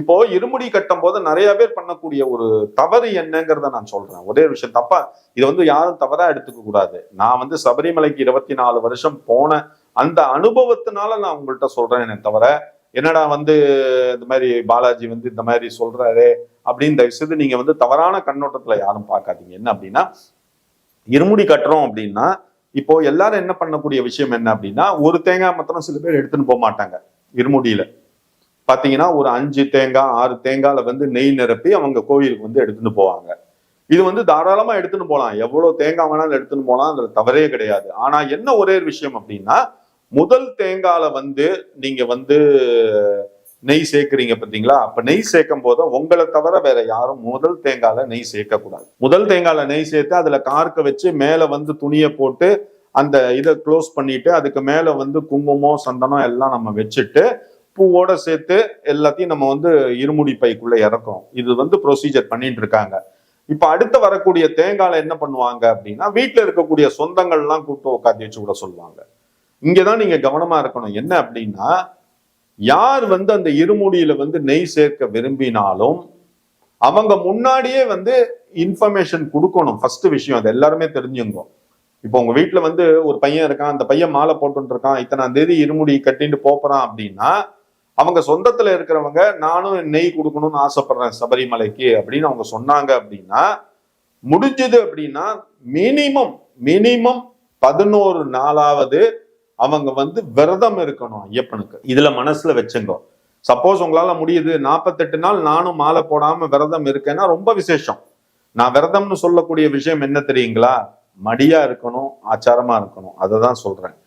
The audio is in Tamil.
இப்போ இருமுடி கட்டும் போது நிறைய பேர் பண்ணக்கூடிய ஒரு தவறு என்னங்கிறத நான் சொல்றேன். ஒரே ஒரு விஷயம் தப்பா இதை வந்து யாரும் தவறா எடுத்துக்க கூடாது. நான் வந்து சபரிமலைக்கு இருபத்தி நாலு வருஷம் போன அந்த அனுபவத்தினால நான் உங்கள்கிட்ட சொல்றேனே தவிர என்னடா வந்து இந்த மாதிரி பாலாஜி வந்து இந்த மாதிரி சொல்றாரு அப்படின்னு தயவுசெய்து நீங்க வந்து தவறான கண்ணோட்டத்துல யாரும் பார்க்காதீங்க. என்ன அப்படின்னா இருமுடி கட்டுறோம் அப்படின்னா இப்போ எல்லாரும் என்ன பண்ணக்கூடிய விஷயம் என்ன அப்படின்னா ஒரு தேங்காய் மாத்திரம் சில பேர் எடுத்துன்னு போக மாட்டாங்க இருமுடியில. பார்த்தீங்கன்னா ஒரு அஞ்சு தேங்காய் ஆறு தேங்காயில வந்து நெய் நிரப்பி அவங்க கோயிலுக்கு வந்து எடுத்துன்னு போவாங்க. இது வந்து தாராளமா எடுத்துன்னு போகலாம் எவ்வளவு தேங்காய் வேணாலும் எடுத்துன்னு போகலாம் அதுல தவறே கிடையாது. ஆனா என்ன ஒரே ஒரு விஷயம் அப்படின்னா முதல் தேங்காயில வந்து நீங்க வந்து நெய் சேர்க்குறீங்க பார்த்தீங்களா அப்போ நெய் சேர்க்கும் போது உங்களை தவிர வேற யாரும் முதல் தேங்காயில நெய் சேர்க்கக்கூடாது. முதல் தேங்காயில நெய் சேர்த்து அதில் கார்க்க வச்சு மேலே வந்து துணியை போட்டு அந்த இதை க்ளோஸ் பண்ணிட்டு அதுக்கு மேலே வந்து குங்குமம் சந்தனம் எல்லாம் நம்ம வச்சுட்டு பூவோட சேர்த்து எல்லாத்தையும் நம்ம வந்து இருமுடி பைக்குள்ள இறக்குறோம். இது வந்து ப்ரொசீஜர் பண்ணிட்டு இருக்காங்க. இப்ப அடுத்து வரக்கூடிய தேங்காயில என்ன பண்ணுவாங்க அப்படின்னா வீட்டுல இருக்கக்கூடிய சொந்தங்கள்லாம் கூப்பிட்டு உட்காந்து வச்சு கூட சொல்லுவாங்க. இங்கதான் நீங்க கவனமா இருக்கணும். என்ன அப்படின்னா யார் வந்து அந்த இருமுடியில வந்து நெய் சேர்க்க விரும்பினாலும் அவங்க முன்னாடியே வந்து இன்ஃபர்மேஷன் கொடுக்கணும். ஃபர்ஸ்ட் விஷயம் அது எல்லாருமே தெரிஞ்சுங்க. இப்போ உங்க வீட்டுல வந்து ஒரு பையன் இருக்கான் அந்த பையன் மாலை போட்டுட்டு இருக்கான் இத்தனாம் தேதி இருமுடி கட்டிட்டு போறான் அப்படின்னா அவங்க சொந்தத்துல இருக்கிறவங்க நானும் நெய் கொடுக்கணும்னு ஆசைப்படுறேன் சபரிமலைக்கு அப்படின்னு அவங்க சொன்னாங்க அப்படின்னா முடிஞ்சது அப்படின்னா மினிமம் மினிமம் பதினோரு நாளாவது அவங்க வந்து விரதம் இருக்கணும் ஐயப்பனுக்கு. இதுல மனசுல வச்சுங்கோ. சப்போஸ் உங்களால முடியுது நாற்பத்தெட்டு நாள் நானும் மாலை போடாம விரதம் இருக்கேன்னா ரொம்ப விசேஷம். நான் விரதம்னு சொல்லக்கூடிய விஷயம் என்ன தெரியுங்களா? மடியா இருக்கணும் ஆச்சாரமா இருக்கணும். அதை தான் சொல்றேன்.